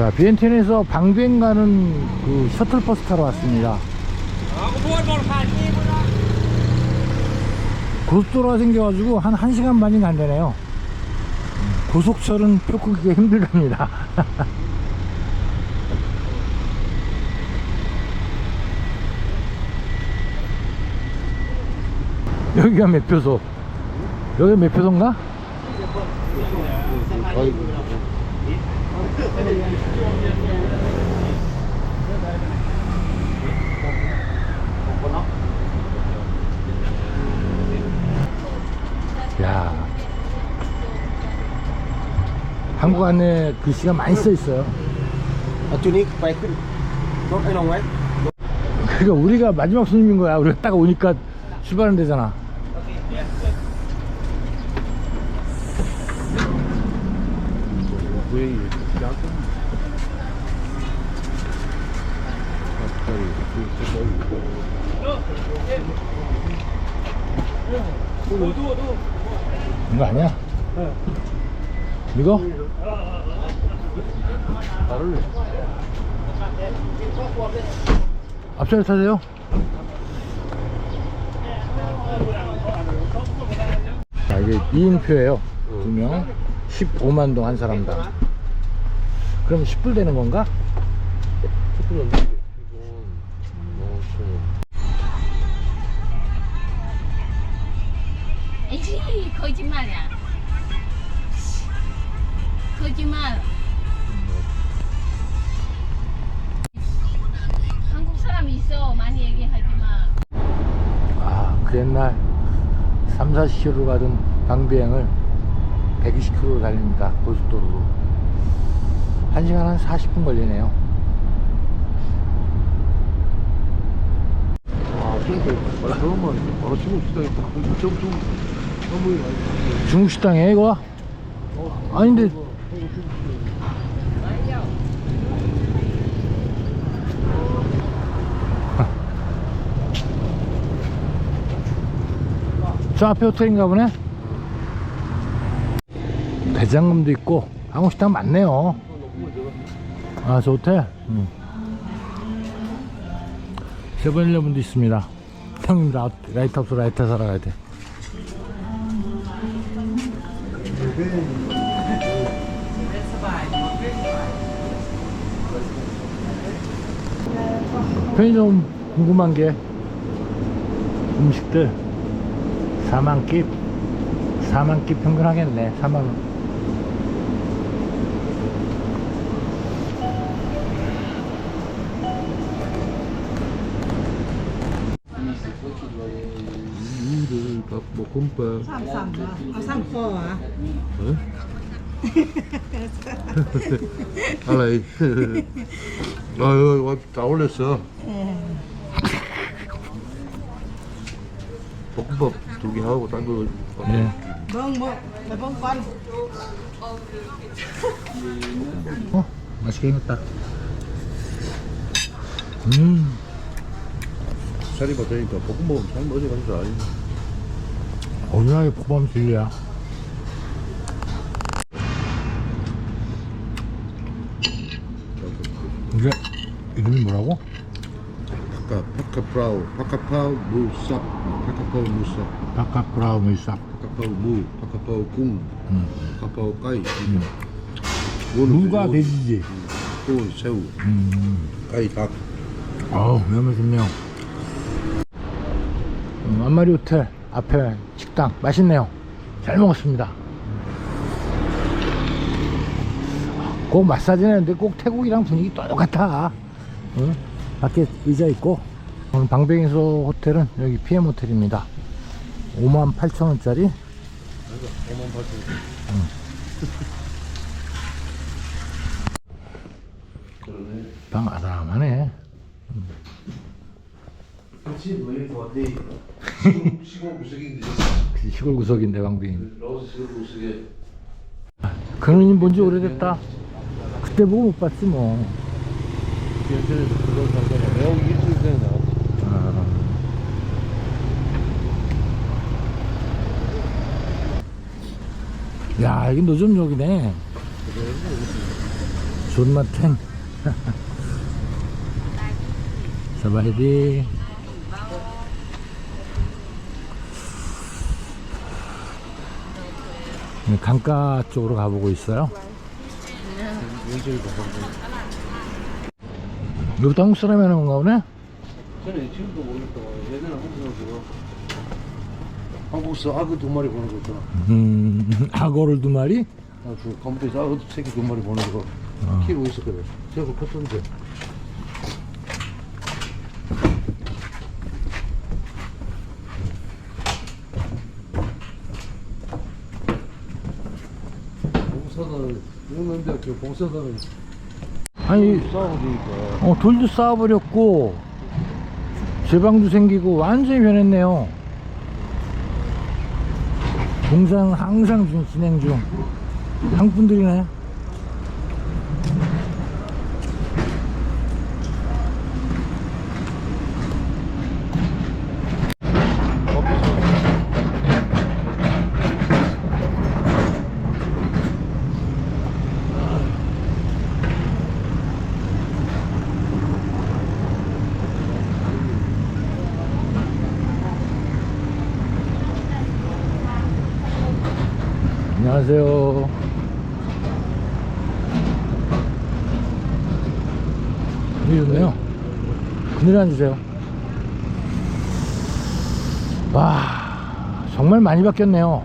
자, 비엔텐에서 방비행 가는 그 셔틀버스 타러 왔습니다. 고속도로가 생겨가지고 한 1시간 반이 간대네요. 고속철은 표 끄기가 힘들답니다. 여기가 매표소. 여기 매표소인가? 야 한국 안에 글씨가 많이 써 있어요. 그러니까 우리가 마지막 손님인 거야. 우리가 딱 오니까 출발은 되잖아. 왜 이거 아니야? 이거? 앞차에 타세요. 자, 이게 2인표예요. 두 명. 15만 동 한 사람당. 그럼 10불 되는 건가? 에이 거짓말이야 거짓말 한국 사람 있어 많이 얘기하지 마 아, 그 옛날 3, 40km 가던 방비행을 120km로 달립니다. 고속도로로. 1시간 한 40분 걸리네요. 아, 그러니까 그러면 바로 중국 시장에 딱 좀, 좀, 중국 식당에 이거? 아닌데. 저 앞에 호텔인가 보네? 대장금도 있고 한국 식당 많네요. 아 저 호텔? 음. 세븐일레븐도 있습니다. 형님 라, 라이트하우스 라이트 사러 가야 돼 편의점 궁금한 게 음식들. 4만 끼 4만 끼 평균 하겠네. 4만 원 물을 밥, 뭐 곰밥 สามสามเหรอเอาสามคอเหรอ อะไร 아유 다 올렸어 볶음밥 두 개 하고 딴거 예. เบิ้งบ่ไปเบิ้งก่อน 어 맛있게 생겼다 음 살이 받으니까 볶음밥은 참 어디 가는 줄 아니 볶음 진리야? 이게 이름이 뭐라고? 파카 파카 프라우 파카파우 무쌉. 파카파우 무쌉. 바깥 브라운 물싹 파카파우 무 파카파우 cung 음. 파카파우 까이. 무가 돼지지. 또 새우. 음. 까이 닭. 어우 너무 좋네요 음, 안마리 호텔 앞에 식당. 맛있네요. 잘 먹었습니다. 꼭 마사지는 했는데 꼭 태국이랑 분위기 똑같아. 응? 밖에 의자 있고. 오늘 방뱅이소 호텔은 여기 PM 호텔입니다. 5만 8천 원짜리. 방 아담하네. 그렇지 왜 어디 시골 구석인데 시골 구석인데 시골 구석에 그놈이 뭔지 오래됐다. 그때 보고 못 봤지 뭐. 그걸 내가 일주일 전에 아. 야, 이게 노점역이네. 존맛탱 사바이디 강가 쪽으로 가보고 있어요 여기도 한국 사람이 하는 건가 보네? 전에 지금도 모르겠다. 예전에 한국 한국서 아그 두 마리 보는 거 있잖아. 음, 악어를 두 마리? 아, 그 컴퓨터에서 아그 새끼 두 마리 보는 거 키우고 있었거든. 제가 컸던데. 봉사단을 봉사단을 아니 싸워보니까? 어, 돌도 쌓아버렸고 제방도 생기고 완전히 변했네요. 공사는 항상 진- 진행 중. 한분들이네 안녕하세요. 분위기 좋네요. 그늘 앉으세요. 와 정말 많이 바뀌었네요.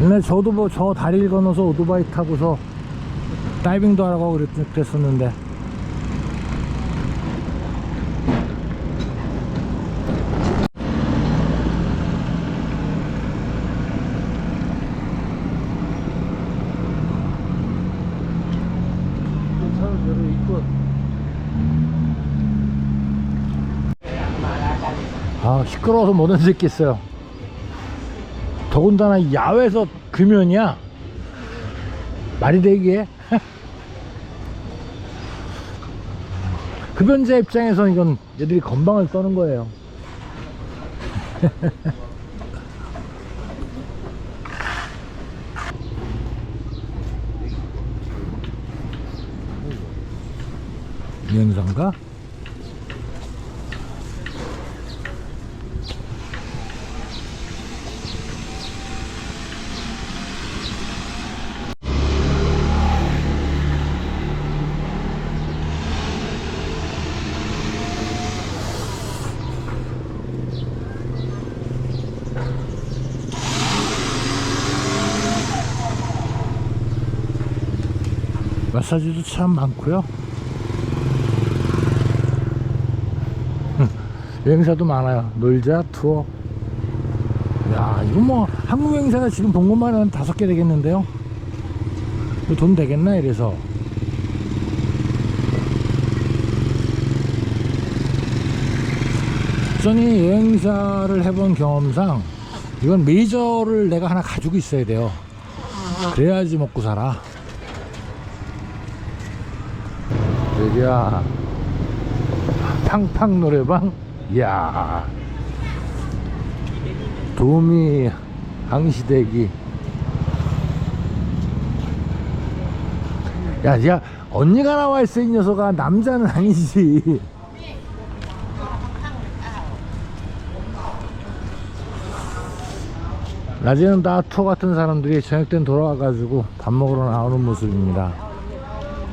옛날에 저도 뭐 저 다리를 건너서 오토바이 타고서 다이빙도 하라고 그랬, 그랬었는데 차는 저를 입고 아 시끄러워서 못 앉겠어요. 더군다나 야외에서 금연이야? 말이 되기에 흡연자 입장에서 이건 얘들이 건방을 떠는 거예요. 연상가? 마사지도 참 많고요. 여행사도 많아요. 놀자 투어. 야, 이거 뭐 한국 여행사가 지금 본 것만 한 다섯 개 되겠는데요. 이거 돈 되겠나 이래서. 전이 여행사를 해본 경험상 이건 메이저를 내가 하나 가지고 있어야 돼요. 그래야지 먹고 살아. 여기야. 팡팡 노래방? 이야. 도미 항시대기. 야, 야 언니가 나와 있어 이 녀석아. 남자는 아니지. 낮에는 다 투어 같은 사람들이 저녁 때는 돌아와가지고 밥 먹으러 나오는 모습입니다.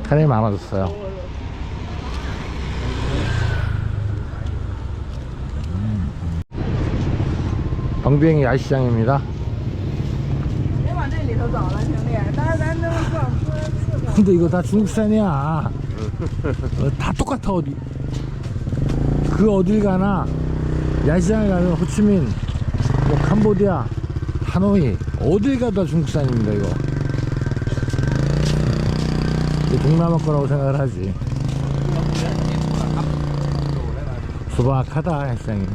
사람이 많아졌어요 방비행이 야시장입니다. 근데 이거 다 중국산이야. 다 똑같아 어디. 그 어딜 가나 야시장에 가면 호치민, 뭐 캄보디아, 하노이 어딜 가도 중국산입니다 이거. 동남아 거라고 생각을 하지. 수박하다, 야시장이.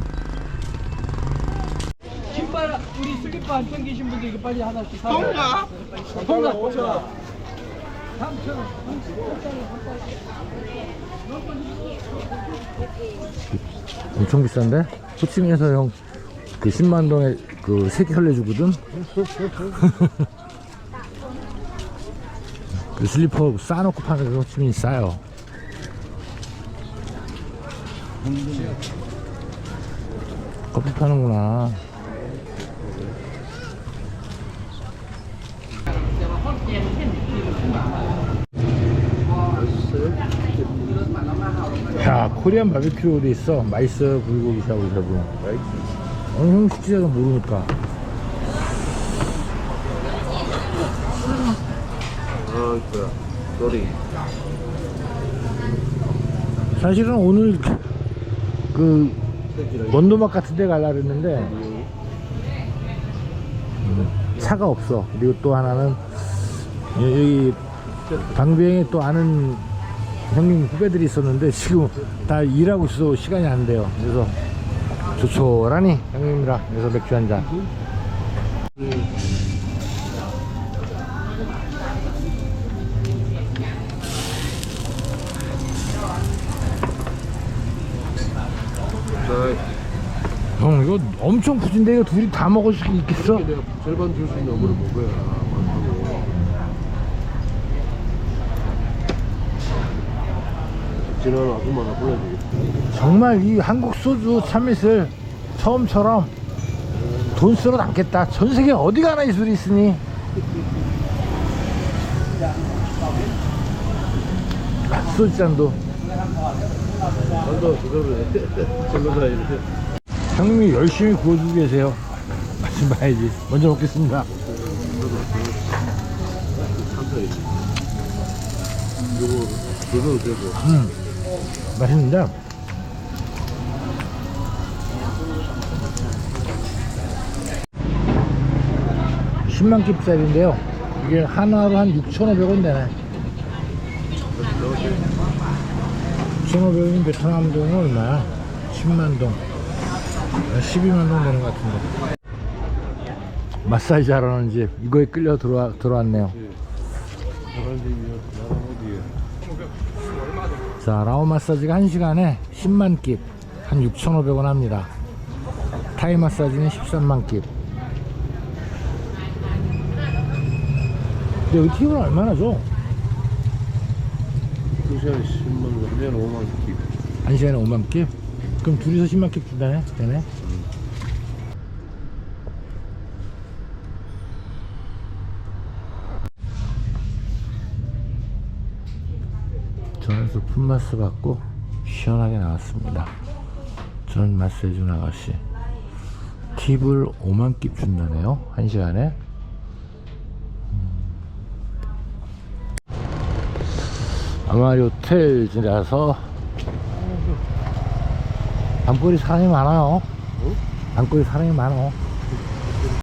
우리 슬리퍼 안 챙기신 분들 이거 빨리 하나씩 사요. 통가? 통가 5천 엄청 비싼데? 호치민에서 형 그 10만 동에 그 3개 흘려주거든? 그 슬리퍼 싸놓고 파는 그 호치민이 싸요. 커피 파는구나. 야, 코리안 바비큐도 있어. 맛있어, 불고기 샤브샤브. 어, 형 식지도 모르니까. 사실은 오늘 그 원도막 같은 데 했는데 음, 차가 없어. 그리고 또 하나는 여- 여기 방배행에 또 아는 형님 후배들이 있었는데 지금 다 일하고 있어서 시간이 안 돼요. 그래서 조촐하니 형님이랑 그래서 맥주 한 잔. 자, 형 이거 엄청 푸진데 이거 둘이 다 먹을 수 있겠어? 내가 절반 줄 수 있는 거를 먹어야 많다고. 지난 아줌마 하나 불러주겠다. 정말 이 한국 소주 참이슬 처음처럼 돈 쓰러 남겠다. 전 세계 어디 가나 이 술이 있으니. 소주잔도 그거를. 저거다 이렇게. 형님이 열심히 구워주고 계세요. 맛좀 봐야지. 먼저 먹겠습니다. 요거, 그거도 되고. 음, 맛있는데. 십만 깁짜리인데요. 이게 하나로 한 6,500원 되네. 6,500원이면 베트남 돈은 얼마야? 10만 동. 12만 동 되는 것 같은데. 마사지 하라는 집. 이거에 끌려 들어와, 들어왔네요. 나 자, 라오 마사지가 1시간에 10만 깁, 한 6,500원 합니다. 타이 마사지는 13만 깁. 근데 여기 팁은 얼마나 줘? 두 시간에 10만 원, 한 시간에 5만 원 킵. 1시간에 5만 깁? 그럼 둘이서 10만 깁 준다네? 되네? 저에서 풋마스 받고 시원하게 나왔습니다. 전 마스 해준 아가씨. 팁을 5만 깁 준다네요. 1시간에. 아마리 호텔이라서 밤거리 사람이 많아요. 밤거리 사람이 많아.